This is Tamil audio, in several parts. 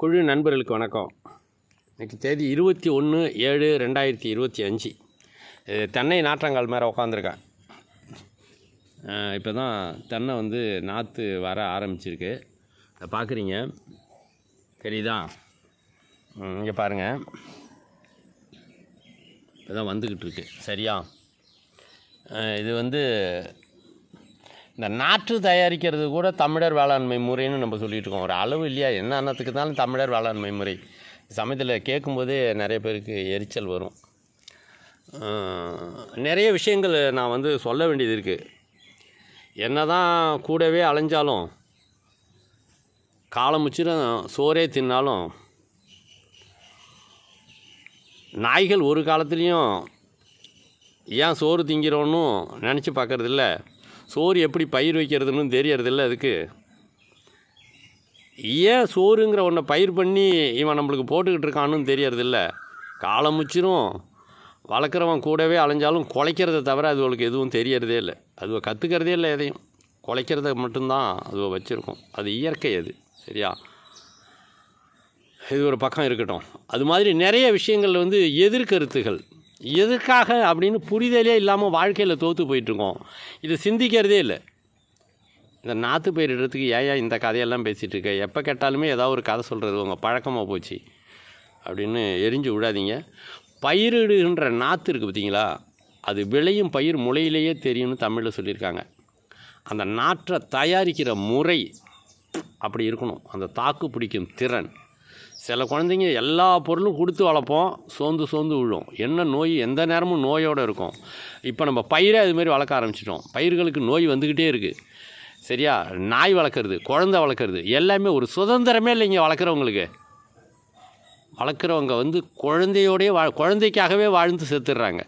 குழு நண்பர்களுக்கு வணக்கம். இன்றைக்கு தேதி இருபத்தி ஒன்று ஏழு ரெண்டாயிரத்தி இருபத்தி அஞ்சு. இது தென்னை நாற்றங்கால் மேலே உட்காந்துருக்கேன் இப்போ தான் தென்னை வந்து நாற்று வர ஆரம்பிச்சிருக்கு. அதை பார்க்குறீங்க தெரியுதா? இங்கே பாருங்கள் இப்போ தான் வந்துக்கிட்டு இருக்கு. சரியா? இது வந்து இந்த நாற்று தயாரிக்கிறது கூட தமிழர் வேளாண்மை முறைன்னு நம்ம சொல்லிட்டு இருக்கோம். ஒரு அளவு இல்லையா? என்ன அன்னத்துக்கு இருந்தாலும் தமிழர் வேளாண்மை முறை. சமயத்தில் கேட்கும்போதே நிறைய பேருக்கு எரிச்சல் வரும். நிறைய விஷயங்கள் நான் வந்து சொல்ல வேண்டியது இருக்குது என்ன தான் கூடவே அலைஞ்சாலும் காலம் முச்சிரும் சோறே தின்னாலும் நாய்கள் ஒரு காலத்துலேயும் ஏன் சோறு திங்கிறோன்னு நினச்சி பார்க்குறதில்ல. சோறு எப்படி பயிர் வைக்கிறதுன்னு தெரியறதில்ல அதுக்கு. ஏன் சோறுங்கிற ஒன்றை பயிர் பண்ணி இவன் நம்மளுக்கு போட்டுக்கிட்டு இருக்கான்னு தெரியறதில்ல. காலம் முச்சிரும். வளர்க்குறவன் கூடவே அலைஞ்சாலும் குலைக்கிறத தவிர அதுவளுக்கு எதுவும் தெரியறதே இல்லை. அதுவை கற்றுக்கிறதே இல்லை எதையும். குலைக்கிறத மட்டும்தான் அதுவை வச்சுருக்கோம். அது இயற்கை அது. சரியா? இது ஒரு பக்கம் இருக்கட்டும். அது மாதிரி நிறைய விஷயங்கள் வந்து எதிர்கருத்துகள். எதுக்காக அப்படின்னு புரிதலே இல்லாமல் வாழ்க்கையில் தோற்று போயிட்டுருக்கோம். இது சிந்திக்கிறதே இல்லை. இந்த நாற்று பயிரிடுறதுக்கு ஏன் இந்த கதையெல்லாம் பேசிகிட்டு இருக்க? எப்போ கேட்டாலுமே ஏதாவது ஒரு கதை சொல்கிறது உங்கள் பழக்கமாக போச்சு. அப்படின்னு எரிஞ்சு விடாதீங்க பயிரிடுகின்ற நாற்று இருக்குது பார்த்தீங்களா அது விளையும் பயிர் முளையிலேயே தெரியும்னு தமிழில் சொல்லியிருக்காங்க. அந்த நாற்றை தயாரிக்கிற முறை அப்படி இருக்கணும். அந்த தாக்கு பிடிக்கும் திறன். சில குழந்தைங்க எல்லா பொருளும் கொடுத்து வளர்ப்போம் சோர்ந்து சோர்ந்து விழும். என்ன நோய்? எந்த நேரமும் நோயோடு இருக்கும். இப்போ நம்ம பயிரை அதுமாரி வளர்க்க ஆரம்பிச்சிட்டோம். பயிர்களுக்கு நோய் வந்துக்கிட்டே இருக்குது சரியா? நாய் வளர்க்குறது குழந்தை வளர்க்குறது எல்லாமே ஒரு சுதந்திரமே இல்லைங்க வளர்க்குறவங்களுக்கு. வளர்க்குறவங்க வந்து குழந்தையோடையே வா குழந்தைக்காகவே வாழ்ந்து செத்துடுறாங்க.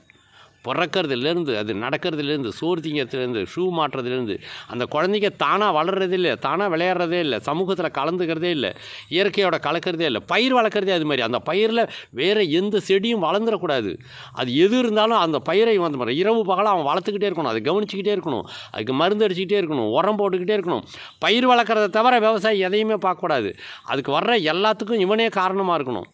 பிறக்கிறதுலேருந்து அது நடக்கிறதுலேருந்து சோறு திங்கிறதுலேருந்து ஷூ மாட்டுறதுலேருந்து அந்த குழந்தைங்க தானாக வளர்கிறதே இல்லை தானாக விளையாடுறதே இல்லை சமூகத்தில் கலந்துக்கிறதே இல்லை இயற்கையோட கலக்கிறதே இல்லை பயிர் வளர்க்குறதே அது மாதிரி. அந்த பயிரில் வேறு எந்த செடியும் வளர்ந்துடக்கூடாது. அது எது இருந்தாலும் அந்த பயிரை வந்து இரவு பகலாக அவன் வளர்த்துக்கிட்டே இருக்கணும் அதை கவனிச்சிக்கிட்டே இருக்கணும் அதுக்கு மருந்து அடிச்சுக்கிட்டே இருக்கணும் உரம் போட்டுக்கிட்டே இருக்கணும். பயிர் வளர்க்குறத தவிர விவசாயி எதையுமே பார்க்கக்கூடாது. அதுக்கு வர்ற எல்லாத்துக்கும் இவனே காரணமாக இருக்கணும்.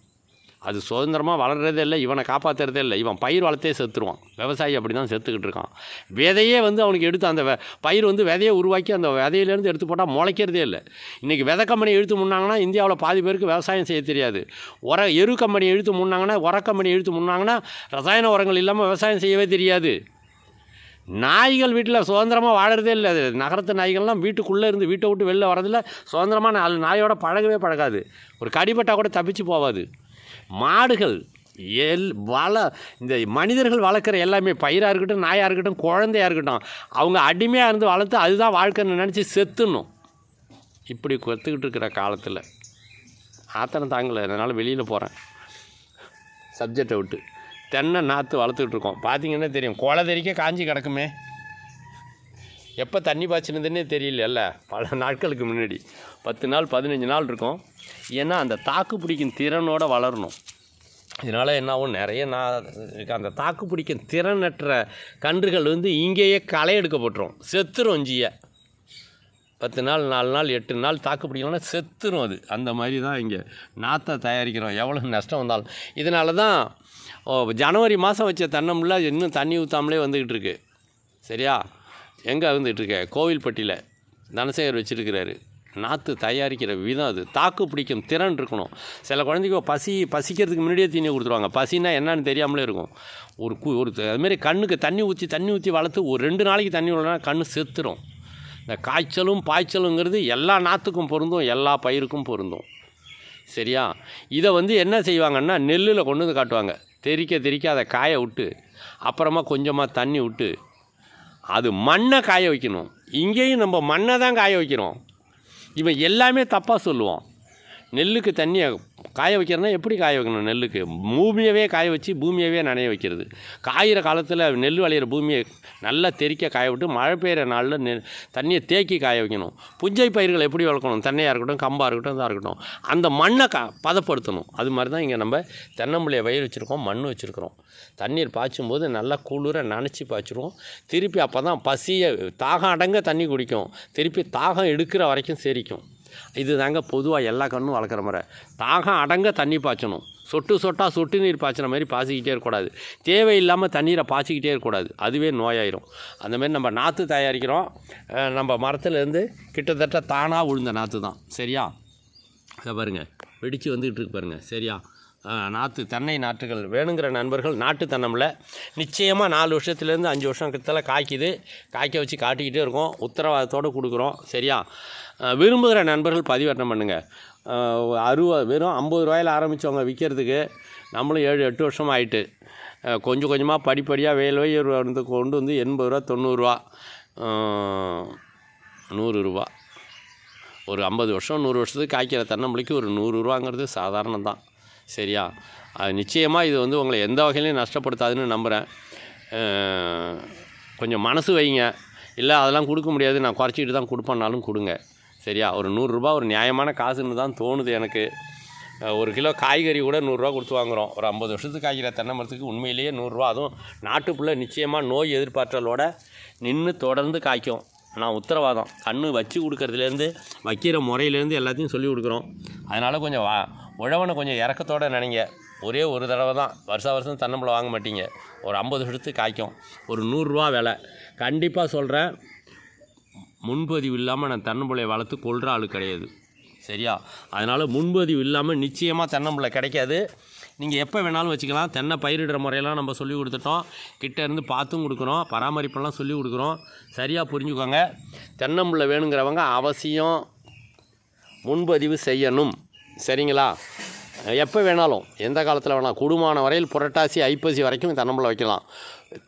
அது சுதந்திரமாக வளர்கிறதே இல்லை இவனை காப்பாற்றுறதே இல்லை. இவன் பயிர் வளர்த்தே செத்துருவான். விவசாயி அப்படி தான் செத்துக்கிட்டு இருக்கான். விதையே வந்து அவனுக்கு எடுத்து அந்த வெ- பயிர் வந்து விதையை உருவாக்கி அந்த விதையிலேருந்து எடுத்து போட்டால் முளைக்கிறதே இல்லை. இன்றைக்கி விதை கம்பெனி இழுத்து முன்னாங்கன்னா இந்தியாவில் பாதி பேருக்கு விவசாயம் செய்ய தெரியாது. உர எரு கம்பெனி இழுத்து முன்னாங்கன்னா உர கம்பெனி இழுத்து முன்னாங்கன்னா ரசாயன உரங்கள் இல்லாமல் விவசாயம் செய்யவே தெரியாது. நாய்கள் வீட்டில் சுதந்திரமாக வாழறதே இல்லை. அது நகரத்து நாய்கள்லாம் வீட்டுக்குள்ளே இருந்து வீட்டை விட்டு வெளில வரதில்ல சுதந்திரமாக நாலு நாயோட பழகவே பழகாது. ஒரு கடிபட்டா கூட தப்பிச்சு போகாது மாடுகள் எல் வள இந்த மனிதர்கள் வளர்க்குற எல்லாமே பயிராக இருக்கட்டும் நாயாக இருக்கட்டும் குழந்தையாக இருக்கட்டும் அவங்க அடிமையாக இருந்து வளர்த்து அதுதான் வாழ்க்கைன்னு நினச்சி செத்துணும் இப்படி கொத்துக்கிட்டு இருக்கிற காலத்தில் ஆத்திரம் தாங்கலை அதனால் வெளியில் போகிறேன் சப்ஜெக்டை விட்டு. தென்னை நாற்று வளர்த்துக்கிட்டு இருக்கோம். பார்த்தீங்கன்னா தெரியும். குலை தெறிக்க காஞ்சி கிடக்குமே. எப்போ தண்ணி பாய்ச்சினதுன்னே தெரியல பல நாட்களுக்கு முன்னாடி. பத்து நாள் பதினஞ்சு நாள் இருக்கும். ஏன்னா அந்த தாக்கு பிடிக்கும் திறனோடு வளரணும். இதனால் என்ன ஆகும்? நிறைய நான் அந்த தாக்கு பிடிக்கும் திறனற்ற கன்றுகள் வந்து இங்கேயே களை எடுக்கப்பட்டுரும் செத்துரும் இஞ்சியை. பத்து நாள் நாலு நாள் எட்டு நாள் தாக்கு பிடிக்கலன்னா செத்துரும் அது. அந்த மாதிரி தான் இங்கே நாற்றை தயாரிக்கிறோம். எவ்வளோ நஷ்டம் வந்தாலும். இதனால தான் ஓ, ஜனவரி மாதம் வச்ச தென்னம்பிள்ளை இன்னும் தண்ணி ஊற்றாமலே வந்துக்கிட்டு இருக்கு. சரியா? எங்கே வந்துக்கிட்டு கோவில்பட்டியில் தனசேகர் வச்சுருக்கிறாரு. நாற்று தயாரிக்கிற விதம் அது. தாக்கு பிடிக்கும் திறன் இருக்கணும். சில குழந்தைக்கு பசி பசிக்கிறதுக்கு முன்னாடியே தீனி கொடுத்துருவாங்க. பசின்னா என்னன்னு தெரியாமலே இருக்கும். ஒரு கு ஒரு அதுமாரி கண்ணுக்கு தண்ணி ஊற்றி தண்ணி ஊற்றி வளர்த்து ஒரு ரெண்டு நாளைக்கு தண்ணி விடனா கண் செத்துரும். இந்த காய்ச்சலும் பாய்ச்சலுங்கிறது எல்லா நாற்றுக்கும் பொருந்தும் எல்லா பயிருக்கும் பொருந்தும். சரியா? இதை வந்து என்ன செய்வாங்கன்னா நெல்லில் கொண்டு வந்து காட்டுவாங்க. தெறிக்க தெறிக்க அதை காய விட்டு அப்புறமா கொஞ்சமாக தண்ணி விட்டு அது மண்ணை காய வைக்கணும். இங்கேயும் நம்ம மண்ணை தான் காய வைக்கிறோம். இவன் எல்லாமே தப்பாக சொல்லுவான். நெல்லுக்கு தண்ணியை காய வைக்கிறதுனா எப்படி காய வைக்கணும் நெல்லுக்கு? பூமியவே காய வச்சு பூமியவே நனைய வைக்கிறது. காயிற காலத்தில் நெல் விளையிற பூமியை நல்லா தெறிக்க காய விட்டு மழை பெய்கிற நாளில் நெ தண்ணியை தேக்கி காய வைக்கணும். புஞ்சை பயிர்கள் எப்படி வளர்க்கணும்? தென்னையாக இருக்கட்டும் கம்பாக இருக்கட்டும் இதாக இருக்கட்டும். அந்த மண்ணை கா பதப்படுத்தணும். அது மாதிரி தான் இங்கே நம்ம தென்னம்பிள்ளையை வயிறு வச்சுருக்கோம் மண் வச்சுருக்கிறோம். தண்ணீர் பாய்ச்சும் போது நல்லா குளிர நினச்சி பாய்ச்சிடுவோம் திருப்பி அப்போ தான் பசியை தாகம் அடங்க தண்ணி குடிக்கும். திருப்பி தாகம் எடுக்கிற வரைக்கும் செரிக்கும். இது தாங்க பொதுவாக எல்லா கண்ணும் வளர்க்குற முறை. தாகம் அடங்க தண்ணி பாய்ச்சணும். சொட்டு சொட்டாக சொட்டு நீர் பாய்ச்சின மாதிரி பாய்ச்சிக்கிட்டே இருக்கக்கூடாது. தேவையில்லாமல் தண்ணீரை பாய்ச்சிக்கிட்டே இருக்கக்கூடாது. அதுவே நோயாயிரும். அந்தமாரி நம்ம நாற்று தயாரிக்கிறோம். நம்ம மரத்துலேருந்து கிட்டத்தட்ட தானாக விழுந்த நாற்று தான் சரியா? இதை பாருங்கள் வெடித்து வந்துக்கிட்டு இருக்கு பாருங்கள் சரியா? நாற்று தென்னை நாற்றுகள் வேணுங்கிற நண்பர்கள் நாட்டு தென்னமில். நிச்சயமாக நாலு வருஷத்துலேருந்து அஞ்சு வருஷம் கிட்டத்தில் காய்க்குது. காய்க்க வச்சு காட்டிக்கிட்டே இருக்கோம். உத்தரவாதத்தோடு கொடுக்குறோம். சரியா? விரும்புகிற நண்பர்கள் பதிவேற்றம் பண்ணுங்கள் அறுபது வெறும் ஐம்பது ரூபாயில் ஆரம்பித்தவங்க விற்கிறதுக்கு நம்மளும் ஏழு எட்டு வருஷம் ஆயிட்டு. கொஞ்சம் கொஞ்சமாக படிப்படியாக வேலை வந்து கொண்டு வந்து எண்பது ரூபா தொண்ணூறுரூவா நூறு ரூபா. ஒரு ஐம்பது வருஷம் நூறு வருஷத்துக்கு காய்க்கிற தன்னம்பளிக்கு ஒரு நூறுரூவாங்கிறது சாதாரணம் தான் சரியா? அது நிச்சயமாக இது வந்து உங்களை எந்த வகையிலையும் நஷ்டப்படுத்தாதுன்னு நம்புகிறேன் கொஞ்சம் மனசு வைங்க. இல்லை அதெல்லாம் கொடுக்க முடியாது. நான் குறைச்சிக்கிட்டு தான் கொடுப்பேன்னாலும் கொடுங்க. சரியா? ஒரு நூறுரூபா ஒரு நியாயமான காசுன்னு தான் தோணுது எனக்கு. ஒரு கிலோ காய்கறி கூட நூறுரூவா கொடுத்து வாங்குகிறோம் ஒரு ஐம்பது வருஷத்துக்கு காய்க்கிற தென்னை மரத்துக்கு உண்மையிலேயே நூறுரூவா அதுவும் நாட்டுக்குள்ளே நிச்சயமாக நோய் எதிர்பார்த்தலோட நின்று தொடர்ந்து காய்க்கும். நான் உத்தரவாதம். கண்ணு வச்சு கொடுக்குறதுலேருந்து வைக்கிற முறையிலேருந்து எல்லாத்தையும் சொல்லி கொடுக்குறோம். அதனால் கொஞ்சம் வா உழவனை கொஞ்சம் இறக்கத்தோடு நினைங்க. ஒரே ஒரு தடவை தான். வருஷா வருஷம் தன்னம்பளை வாங்க மாட்டீங்க. ஒரு ஐம்பது வருஷத்துக்கு காய்க்கும். ஒரு நூறுரூவா விலை. கண்டிப்பாக சொல்கிறேன் முன்பதிவு இல்லாமல் நான் தென்னம்பிள்ளையை வளர்த்து கொள்கிற ஆள் கிடையாது. சரியா? அதனால் முன்பதிவு இல்லாமல் நிச்சயமாக தென்னம்பிள்ளை கிடைக்காது. நீங்கள் எப்போ வேணாலும் வச்சுக்கலாம். தென்னை பயிரிடுற முறையெல்லாம் நம்ம சொல்லி கொடுத்துட்டோம். கிட்டே இருந்து பார்த்தும் கொடுக்குறோம். பராமரிப்பெல்லாம் சொல்லி கொடுக்குறோம். சரியாக புரிஞ்சுக்கோங்க. தென்னம்பிள்ளை வேணுங்கிறவங்க அவசியம் முன்பதிவு செய்யணும். சரிங்களா? எப்போ வேணாலும் எந்த காலத்தில் வேணாலும் குடும்பமான வரையில் புரட்டாசி ஐப்பசி வரைக்கும் தென்னம்பிள்ளை வைக்கலாம்.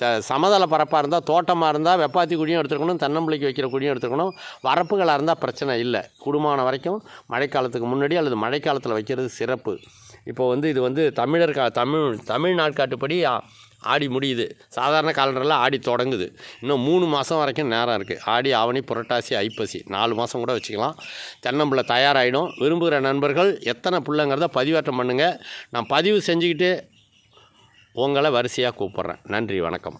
த சமதள பரப்பாக இருந்தால் தோட்டமாக இருந்தால் வெப்பாத்தி குழியும் எடுத்துக்கணும் தென்னம்பிள்ளைக்கு வைக்கிற குழியும் எடுத்துக்கணும் வரப்புகளாக இருந்தால் பிரச்சனை இல்லை. குடும்பமான வரைக்கும் மழைக்காலத்துக்கு முன்னாடி அல்லது மழைக்காலத்தில் வைக்கிறது சிறப்பு. இப்போ வந்து இது வந்து தமிழர் தமிழ் தமிழ் நாட்காட்டுப்படி ஆடி முடியுது. சாதாரண காலண்டரில் ஆடி தொடங்குது. இன்னும் மூணு மாதம் வரைக்கும் நேரம் இருக்குது ஆடி ஆவணி புரட்டாசி ஐப்பசி. நாலு மாதம் கூட வச்சுக்கலாம். தென்னம்பிள்ளை தயாராகிடும் விரும்புகிற நண்பர்கள் எத்தனை பிள்ளைங்கிறத பதிவேற்றம் பண்ணுங்கள் நான் பதிவு செஞ்சுக்கிட்டு உங்களை வரிசையாக கூப்பிட்றேன். நன்றி வணக்கம்.